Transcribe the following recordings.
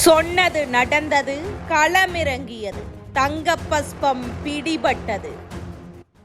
சொன்னது நடந்தது களமிறங்கியது. தங்கப்பஸ்பம் பிடிபட்டது.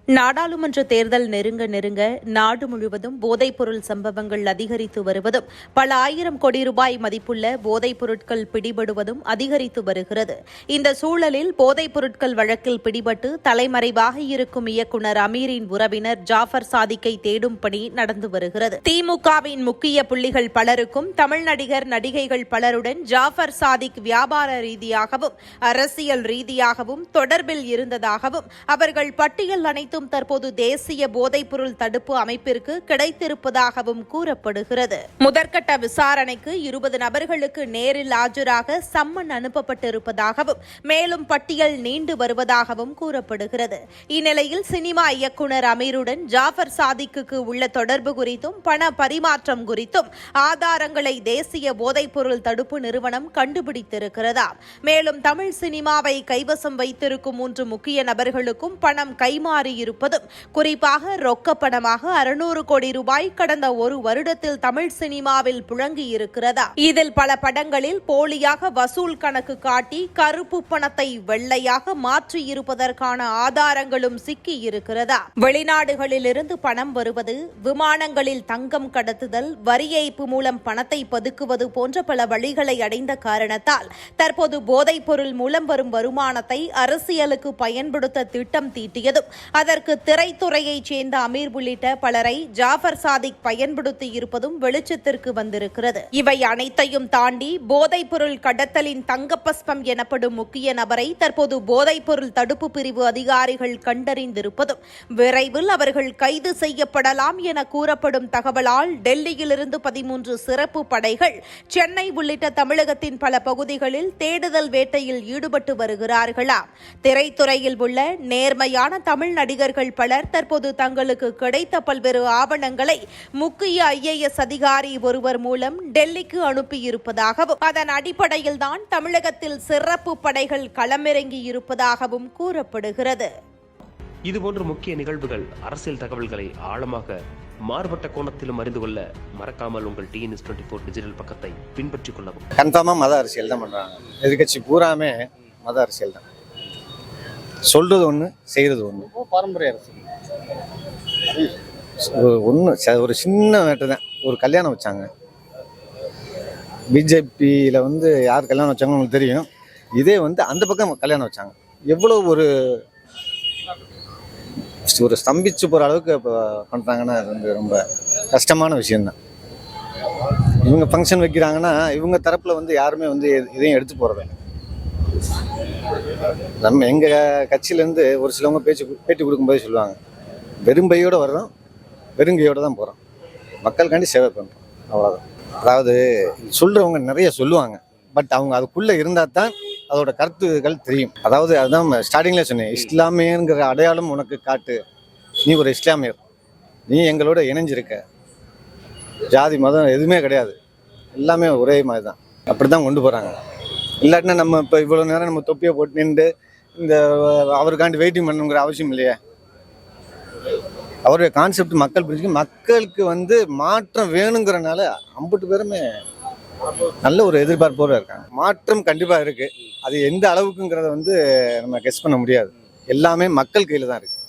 நாடாளுமன்ற தேர்தல் நெருங்க நெருங்க நாடு முழுவதும் போதைப்பொருள் சம்பவங்கள் அதிகரித்து வருவதும் பல ஆயிரம் கோடி ரூபாய் மதிப்புள்ள போதைப் பொருட்கள் பிடிபடுவதும் அதிகரித்து வருகிறது. இந்த சூழலில் போதைப் பொருட்கள் வழக்கில் பிடிபட்டு தலைமறைவாக இருக்கும் இயக்குனர் அமீரின் உறவினர் ஜாஃபர் சாதிக்கை தேடும் பணி நடந்து வருகிறது. திமுகவின் முக்கிய புள்ளிகள் பலருக்கும் தமிழ் நடிகர் நடிகைகள் பலருடன் ஜாஃபர் சாதிக் வியாபார ரீதியாகவும் அரசியல் ரீதியாகவும் தொடர்பில் இருந்ததாகவும் அவர்கள் பட்டியல் அனைத்து அனைத்தும் தற்போது தேசிய போதைப்பொருள் தடுப்பு அமைப்பிற்கு கிடைத்திருப்பதாகவும் கூறப்படுகிறது. முதற்கட்ட விசாரணைக்கு இருபது நபர்களுக்கு நேரில் ஆஜராக சம்மன் அனுப்பப்பட்டிருப்பதாகவும் மேலும் பட்டியல் நீண்டு வருவதாகவும் கூறப்படுகிறது. இந்நிலையில் சினிமா இயக்குநர் அமீருடன் ஜாஃபர் சாதிக்கு உள்ள தொடர்பு குறித்தும் பண பரிமாற்றம் குறித்தும் ஆதாரங்களை தேசிய போதைப்பொருள் தடுப்பு நிறுவனம் கண்டுபிடித்திருக்கிறதாம் மேலும் தமிழ் சினிமாவை கைவசம் வைத்திருக்கும் மூன்று முக்கிய நபர்களுக்கும் பணம் கைமாறி இருப்பதும். குறிப்பாக ரொக்க பணமாக அறுநூறு கோடி ரூபாய் கடந்த ஒரு வருடத்தில் தமிழ் சினிமாவில் புழங்கி இருக்கிறதா இதில் பல படங்களில் போலியாக வசூல் கணக்கு காட்டி கருப்பு பணத்தை வெள்ளையாக மாற்றி இருப்பதற்கான ஆதாரங்களும் சிக்கி இருக்கிறதா வெளிநாடுகளிலிருந்து பணம் வருவது விமானங்களில் தங்கம் கடத்துதல் வரி ஏய்ப்பு மூலம் பணத்தை பதுக்குவது போன்ற பல வழிகளை அடைந்த காரணத்தால் தற்போது போதைப் பொருள் மூலம் வரும் வருமானத்தை அரசியலுக்கு பயன்படுத்த திட்டம் தீட்டியதும் அதன் இதற்கு திரைத்துறையைச் சேர்ந்த அமீர் உள்ளிட்ட பலரை ஜாஃபர் சாதிக் பயன்படுத்தி இருப்பதும் வெளிச்சத்திற்கு வந்திருக்கிறது. இவை அனைத்தையும் தாண்டி போதைப் பொருள் கடத்தலின் தங்கப்பஸ்பம் எனப்படும் முக்கிய நபரை தற்போது போதைப் பொருள் தடுப்பு பிரிவு அதிகாரிகள் கண்டறிந்திருப்பதும் விரைவில் அவர்கள் கைது செய்யப்படலாம் என கூறப்படும் தகவலால் டெல்லியிலிருந்து பதிமூன்று சிறப்பு படைகள் சென்னை உள்ளிட்ட தமிழகத்தின் பல பகுதிகளில் தேடுதல் வேட்டையில் ஈடுபட்டு வருகிறார்களாம். திரைத்துறையில் உள்ள நேர்மையான தமிழ் நடிகர் நடிகர்கள் பலர் தற்போது தங்களுக்கு கிடைத்த பல்வேறு ஆவணங்களை முக்கிய ஐஏஎஸ் அதிகாரி ஒருவர் மூலம் டெல்லிக்கு அனுப்பியிருப்பதாகவும் அதன் அடிப்படையில் தான் தமிழகத்தில் சிறப்பு படைகள் களமிறங்கி இருப்பதாகவும் கூறப்படுகிறது இதுபோன்ற முக்கிய நிகழ்வுகள் அரசியல் தகவல்களை ஆழமாக மாறுபட்ட கோணத்திலும் அறிந்து கொள்ள மறக்காமல் உங்கள் டிஎன்எஸ் டுவெண்ட்டி ஃபோர் டிஜிட்டல் பக்கத்தை பின்பற்றிக் கொள்ளவும். கன்ஃபார்மாக மத அரசியல் தான் பண்ணுறாங்க எதிர்கட்சி பூராமே மத அரசியல் தான். சொல்கிறது ஒன்று செய்கிறது ஒன்று பாரம்பரிய அரசியல் ஒன்று ஒரு சின்ன மேட்டர் தான். ஒரு கல்யாணம் வச்சாங்க. பிஜேபியில் வந்து யார் கல்யாணம் வச்சாங்க உங்களுக்கு தெரியும். இதே வந்து அந்த பக்கம் கல்யாணம் வச்சாங்க. எவ்வளோ ஒரு ஒரு ஸ்தம்பிச்சு போகிற அளவுக்கு இப்போ பண்ணுறாங்கன்னா அது வந்து ரொம்ப கஷ்டமான விஷயம்தான். இவங்க ஃபங்க்ஷன் வைக்கிறாங்கன்னா இவங்க தரப்பில் வந்து யாருமே வந்து எது- எதையும் எடுத்து போகிறதில்ல நம்ம எங்கள் கட்சியிலேருந்து ஒரு சிலவங்க பேச்சு பேட்டி கொடுக்கும்போது சொல்லுவாங்க வெறும்பையோடு வர்றோம் வெறுங்கையோடு தான் போகிறோம் மக்களுக்காண்டி சேவை பண்ணுறோம் அவ்வளோதான் அதாவது சொல்கிறவங்க நிறைய சொல்லுவாங்க பட் அவங்க அதுக்குள்ளே இருந்தால் தான் அதோட கருத்துக்கள் தெரியும். அதாவது அதுதான் ஸ்டார்டிங்கில் சொன்னேன் இஸ்லாமியங்கிற அடையாளம் உனக்கு காட்டு. நீ ஒரு இஸ்லாமியர். நீ எங்களோட இணைஞ்சிருக்க. ஜாதி மதம் எதுவுமே கிடையாது. எல்லாமே ஒரே மாதிரி தான் அப்படி தான் கொண்டு போகிறாங்க இல்லாட்டினா நம்ம இப்போ இவ்வளோ நேரம் நம்ம தொப்பியை போட்டு நின்று இந்த அவருக்காண்டி வெயிட்டிங் பண்ணுங்கிற அவசியம் இல்லையா. அவருடைய கான்செப்ட் மக்கள் புரிஞ்சுக்க மக்களுக்கு வந்து மாற்றம் வேணுங்கிறனால ஐம்பட்டு பேருமே நல்ல ஒரு எதிர்பார்ப்போடு இருக்காங்க. மாற்றம் கண்டிப்பாக இருக்குது அது எந்த அளவுக்குங்கிறத வந்து நம்ம கெஸ் பண்ண முடியாது. எல்லாமே மக்கள் கையில் தான் இருக்குது